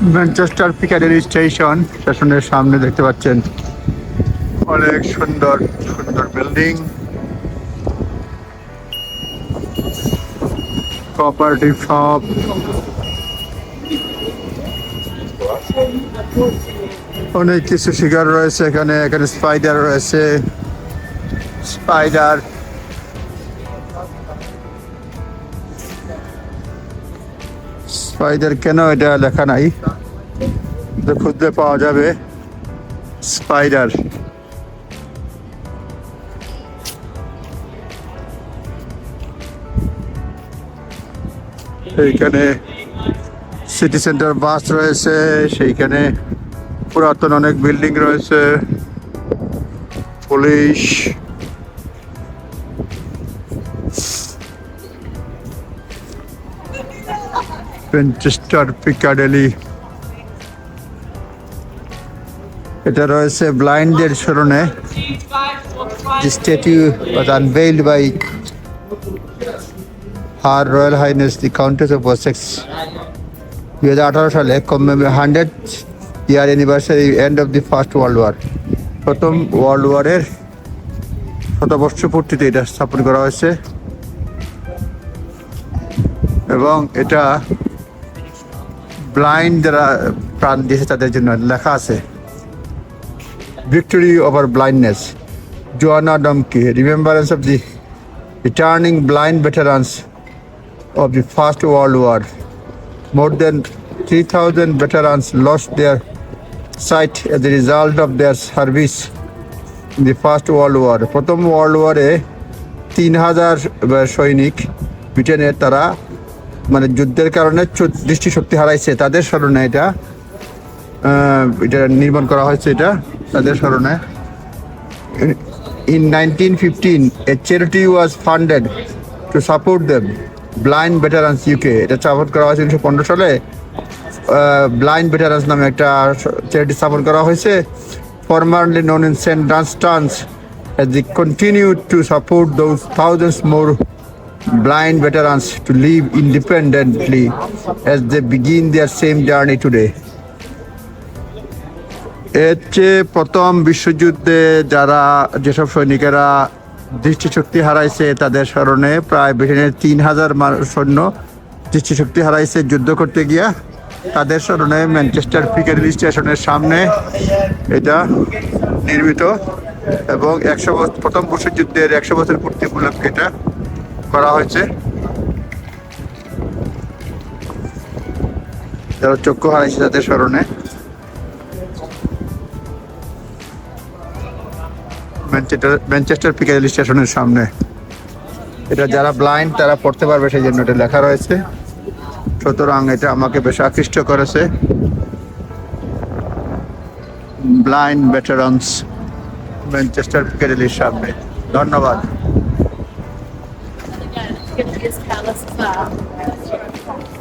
Manchester পিকাডেরি station স্টেশনের সামনে দেখতে পাচ্ছেন। অনেক সুন্দর সুন্দর বিল্ডিং। প্রপার্টি শপ অনেক কিছু শিকার রয়েছে এখানে এখানে স্পাইডার রয়েছে। স্পাইডার স্পাইডার কেন এটা লেখা নাই? খুঁজতে পাওয়া যাবে। স্পাইডার। এইখানে সিটি সেন্টার বাস রয়েছে, সেইখানে পুরাতন অনেক বিল্ডিং রয়েছে। পুলিশ। পেনচেস্টার পিকাডেলি এটা রয়েছে ব্লাইন্ডের স্মরণে। was unveiled by Her Royal Highness, the Countess of Wessex, দুই হাজার আঠারো সালে hundred year anniversary end of the first world war প্রথম ওয়ার্ল্ড ওয়ারের শতবর্ষ পূর্তিতে এটা স্থাপন করা হয়েছে। এবং এটা ব্লাইন্ড যারা প্রাণ দিয়েছে তাদের জন্য লেখা আছে victory over blindness. Joanna Dumke, remembrance of the returning blind veterans of the First World War. More than 3,000 veterans lost their sight as a result of their service in the First World War. প্রথম world ওয়ারে তিন হাজার সৈনিক ব্রিটেনের তারা মানে যুদ্ধের কারণে দৃষ্টিশক্তি হারাইছে, তাদের স্মরণে এটা এটা নির্মাণ করা হয়েছে এটা, তাদের স্মরণে। In nineteen was funded to support them blind veterans UK এটা সাপোর্ট করা হয়েছে উনিশশো পনেরো সালে। ব্লাইন্ড ভেটারান্স নামে একটা চ্যারিটি স্থাপন করা হয়েছে। Formerly known in Saint Dunstan's as they continue to support those thousands more blind veterans to live independently as they begin their same journey today. এর চেয়ে প্রথম বিশ্বযুদ্ধে যারা যেসব সৈনিকেরা দৃষ্টিশক্তি হারাইছে, তাদের স্মরণে প্রায় ব্রিটেনের তিন হাজার সৈন্য দৃষ্টিশক্তি হারাইছে যুদ্ধ করতে গিয়া তাদের স্মরণে ম্যানচেস্টার পিকারেলি স্টেশনের সামনে এটা নির্মিত এবং একশো বছর প্রথম বিশ্বযুদ্ধের একশো বছর পূর্তি উপলক্ষে এটা করা হয়েছে। যারা চক্ষু হারাইছে তাদের স্মরণে। ম্যানচেস্টার পিকারেলি স্টেশনের সামনে। এটা যারা ব্লাইন্ড তারা পড়তে পারবে, সেই জন্য এটা লেখা রয়েছে। সুতরাং এটা আমাকে বেশ আকৃষ্ট করেছে। ব্লাইন্ড ভেটারান্স ম্যানচেস্টার পিকারেলির সামনে। ধন্যবাদ। going to be his palace as well.